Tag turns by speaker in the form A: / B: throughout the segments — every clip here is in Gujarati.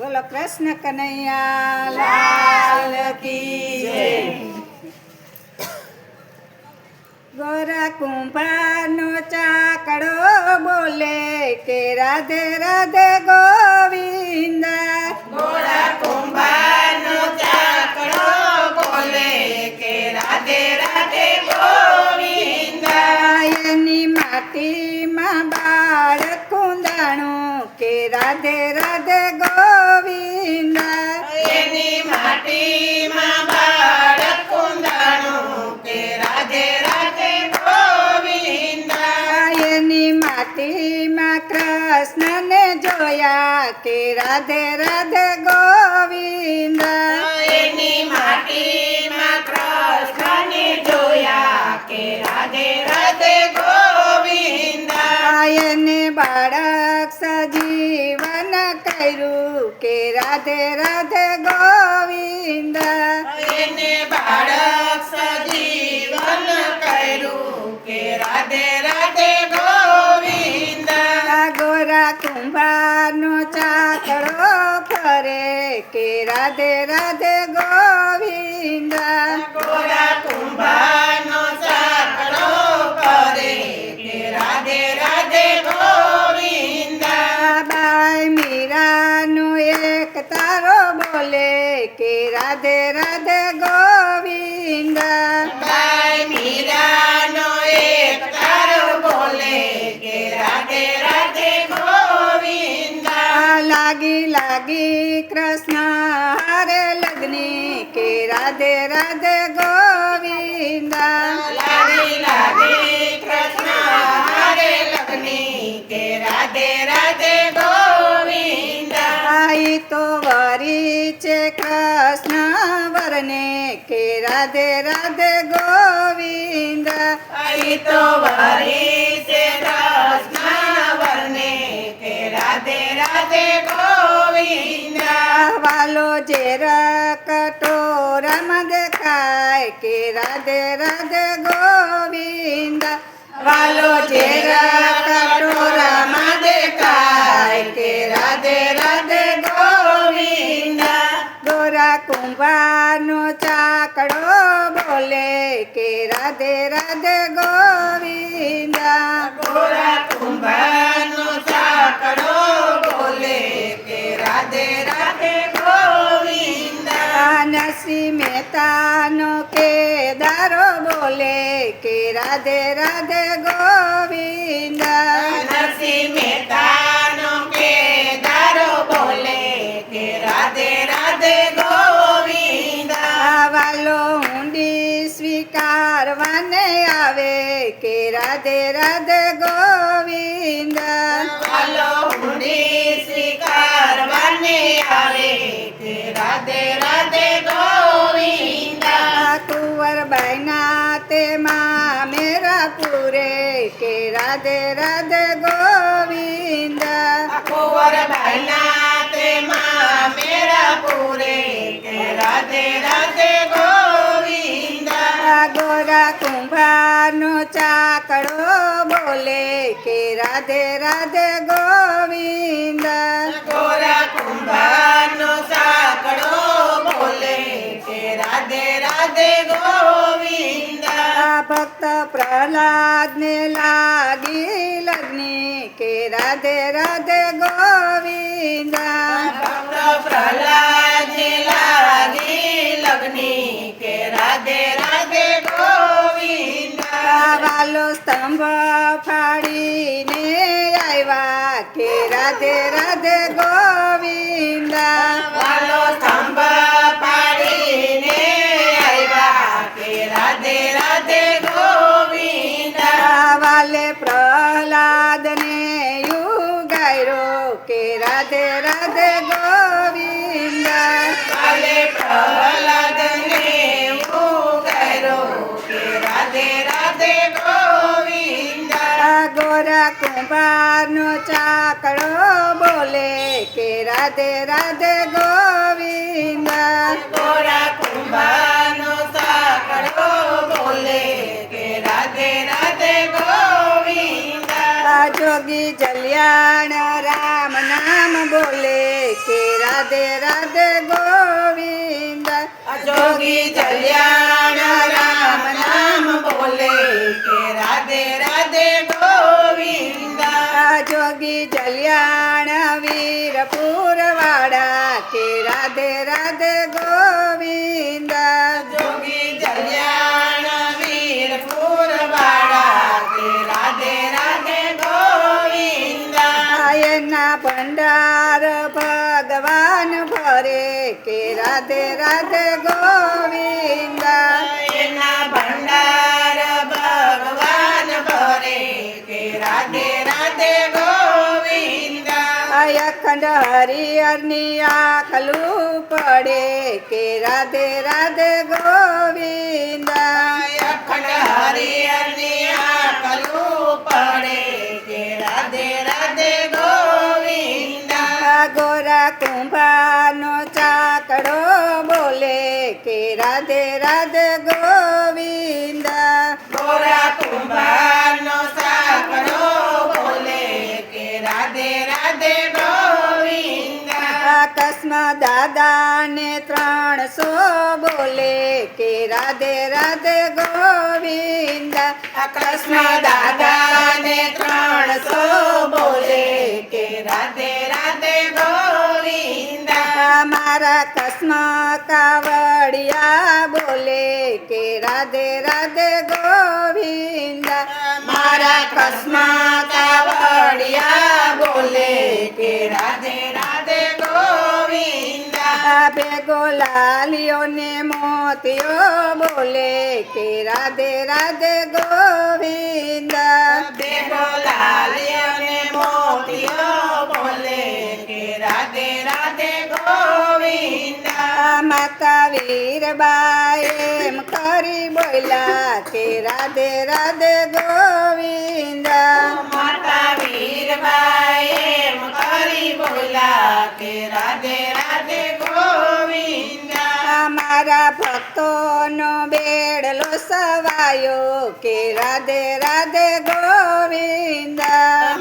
A: બોલો કૃષ્ણ કનૈયા લાલ કી જય. ગોરા કુંભારનો ચાકડો બોલે કે રાધે રાધે ગોવિંદ.
B: ગોરા કુંભારનો ચાકડો બોલે કે રાધે રાધે ગોવિંદ.
A: એની માટીમાં બાળ કુંદાણું કે રાધે રાધે
B: એની માટીમાં બાળક કુંદાણું કે રાધે રાધે ગોવિંદ.
A: માટીમાં કૃષ્ણને જોયા કે રાધે રાધે ગોવિંદ.
B: એની માટીમાં કૃષ્ણને જોયા કે રાધે રાધે ગોવિંદ.
A: બાળક સજીવન કર્યું કે રાધે રાધે
B: એને બાળક સજીવન કર્યું કે રાધે રાધે ગોવિંદ.
A: ગોરા કુંભારનો ચાકડો ફરે કે રાધે રાધે ગોવિંદ.
B: ગોરા કુંભારનો રાધે ગોવિંદ.
A: લાગી લાગી કૃષ્ણ હરે લગ્ની કે રાધે રાધે ગોવિંદ. આઈ તો વરી છે કૃષ્ણ વરને કે રાધે રાધે ગોવિંદ.
B: આઈ તો વરી છે કૃષ્ણ વરને કે રાધે રાધે ગોવિંદ.
A: વાલો ઝેર કટોરામાં દેખાય કે રાધે રાધે ગોવિંદ
B: વાલો ઝેર કટોરામાં દેખાય કે રાધે રાધે ગોવિંદ
A: ગોરા કુંભારનો ચાકડો બોલે કે રાધે રાધે ગોવિંદ
B: ગોરા કુંભારનો સાંકળો બોલે
A: નરસિંહ મહેતાનો કેદારો બોલે કે રાધે રાધે ગોવિંદ
B: નરસિંહ મહેતાનો કેદારો બોલે કે રાધે રાધે ગોવિંદ
A: વાલો ઊંડી સ્વીકારવાને આવે કે રાધે રાધે ગોવિંદ
B: વાલો ઊંડી સ્વીકારવાને આવે રાધે રાધે ગોવિંદ.
A: કુંવર બહેના તેમાં મેરા પૂરે રાધે રાધે ગોવિંદ. ગોરા કુંભારનો ચાકડો બોલે કે રાધે રાધે ગોવિંદ.
B: ગોરા કુંભારનો ચાકડો બોલે કે રાધે રાધે ગોવિંદ.
A: ભક્ત પ્રહલાદ ને લાગી લગ્ની કે રાધે રાધે ગોવિંદ.
B: ભક્ત પ્રહલાદને લાગી લગ્ની કે રાધે રાધે ગોવિંદ.
A: વાલો સ્તંભ ફાડીને આવ્યા કે રાધે રાધે ગોવિંદ.
B: વાલો સ્તંભ
A: વાલે પ્રહલાદ ને યુગાયરો કે રાધે રાધે ગોવિંદ.
B: વાલે પ્રહલાદને ઉગારો કે રાધે રાધે ગોવિંદ.
A: ગોરા કુંભારનો ચાકડો બોલે કે રાધે રાધે ગોવિંદ.
B: ગોરા કુંભારનો ચાકડો બોલે કે રાધે રાધે ગોવિંદ.
A: જોગી જલ્યાણ રામ નામ બોલે કે રાધે રાધે ગોવિંદ.
B: જોગી જલ્યાણ રામ નામ બોલે કે રાધે રાધે ગોવિંદ.
A: જોગી જલ્યાણ વીરપુર વાળા કે રાધે રાધે ગોવિંદ. એના ભંડાર ભગવાન ભરે કે રાધે રાધે ગોવિંદ.
B: એના ભંડાર ભગવાન ભરે કે રાધે રાધે ગોવિંદ.
A: અખંડ હરિહરની આખલું પડે કે રાધે રાધે ગોવિંદ.
B: અખંડ હરિહરની આખલું પડે
A: કુંભારનો ચાકડો બોલે કે રાધે રાધે ગોવિંદ.
B: ગોરા કુંભારનો
A: દાદાને ત્રણસો બોલે કે રાધે રાધે ગોવિંદ.
B: કૃષ્ણ દાદાને ત્રણસો બોલે કે રાધે રાધે ગોવિંદ.
A: મારા કસ્મા કાવડિયા બોલે કે રાધે રાધે ગોવિંદ.
B: મારા કસ્મા કાવડિયા બોલે કે રાધે રાધે ગોવિંદા
A: ભેગો લાલિયોને મોતિયો બોલે કે રાધે રાધે ગોવિંદ
B: દેવો લાલિયોને મોતિયો બોલે કે રાધે રાધે ગોવિંદા
A: માતા વીરબાઈ એમ કરી બોલ્યા કે રાધે રાધે ગોવિંદ
B: માતા વીરબાઈ એમ કરી બોલા કે રાધે રાધે
A: મારા ભક્તોનો બેડલો સવાયો કે રાધે રાધે ગોવિંદ.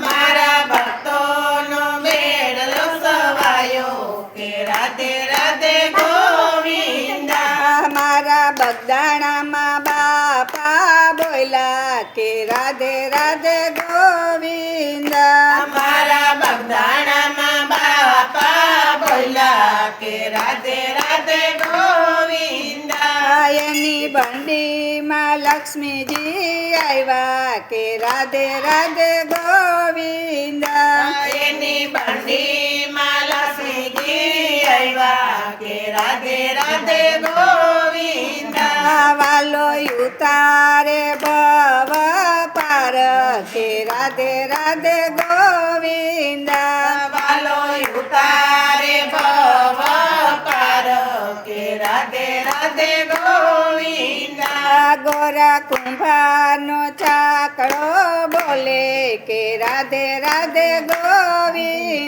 B: મારા ભક્તોનો બેડલો સવાયો કે રાધે રાધે ગોવિંદ.
A: મારા બગદાણામાં બાપા બોલા કે રાધે રાધે ગોવિંદ.
B: અમારા બગદાણામાં બાપા બોલા કે રાધે રાધે ગોવિંદા.
A: એની બંડીમાં લક્ષ્મીજી આવ્યા કે રાધે રાધે ગોવિંદ.
B: એની બંડીમાં લક્ષ્મીજી આવ્યા કે રાધે રાધે ગોવિંદ.
A: વાલો ઉતારે ભવ પાર કે રાધે રાધે ગોવિંદ
B: રાધે ગોવિંદા.
A: ગોરા કુંભારનો ચાકડો બોલે કે રાધે રાધે ગોવિંદ.